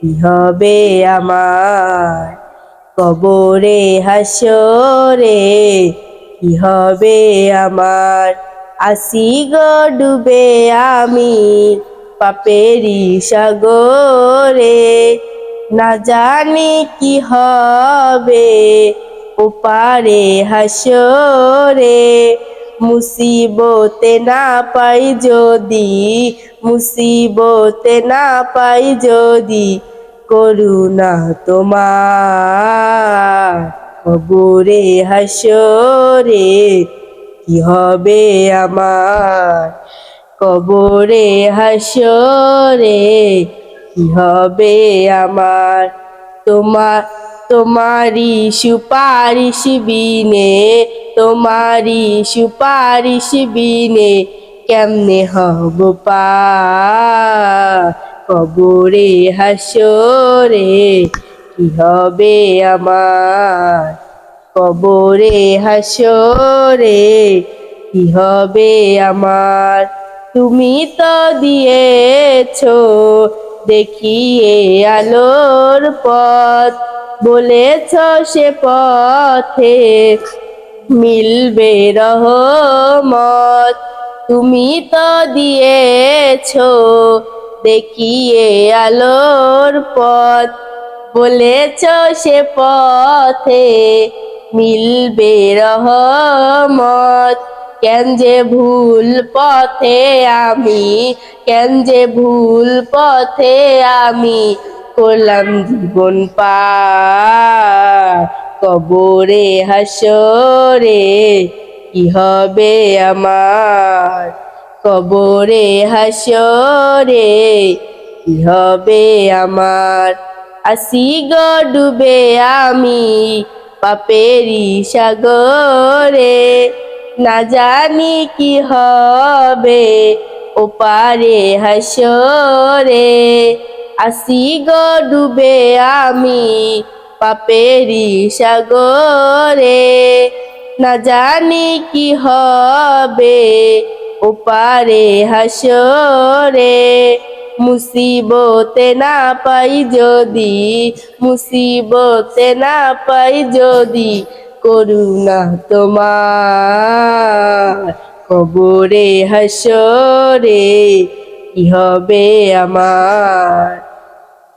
কি হবে আমার? কবরে হাসরে কি হবে আমার? আসি ডুবে আমি পাপেরি সাগরে। না জানি কি হবে ওপারে হাসরে মুসিবতে না পাই যদি, মুসিবতে না পাই যদি করুণা তোমার। হাসরে কি হবে আমার? কবরে হাসরে কি হবে আমার? তোমার তোমারি সুপারিশ বিনে, তোমারি সুপারিশ বিনে কেমনে হব পা? কবরে হাসরে কি হবে আমার? কবরে হাসরে কি হবে আমার? তুমি তো দিয়েছ দেখিয়ে আলোর পথ। বলেছ সে পথে মিলবে রহমত। তুমি তো দিয়েছ দেখিয়ে আলোর পথ। বলেছ সে পথে মিলবে রহমত। কেন যে ভুল পথে আমি, কেন যে ভুল পথে আমি করলাম জীবন পার কবরে হাসরে কি হবে আমার? কবরে হাসরে কি হবে আমার? আসি গো ডুবে আমি পাপেরি সাগরে, না জানি কি হবে ওপারে হাসরে আসি গো ডুবে আমি পাপেরি সাগরে। না জানি কি হবে ওপারে হাসরে। মুসিবতে না পাই যদি, মুসিবতে না পাই যদি করুণা তোমার। কবরে হাসরে কি হবে আমার?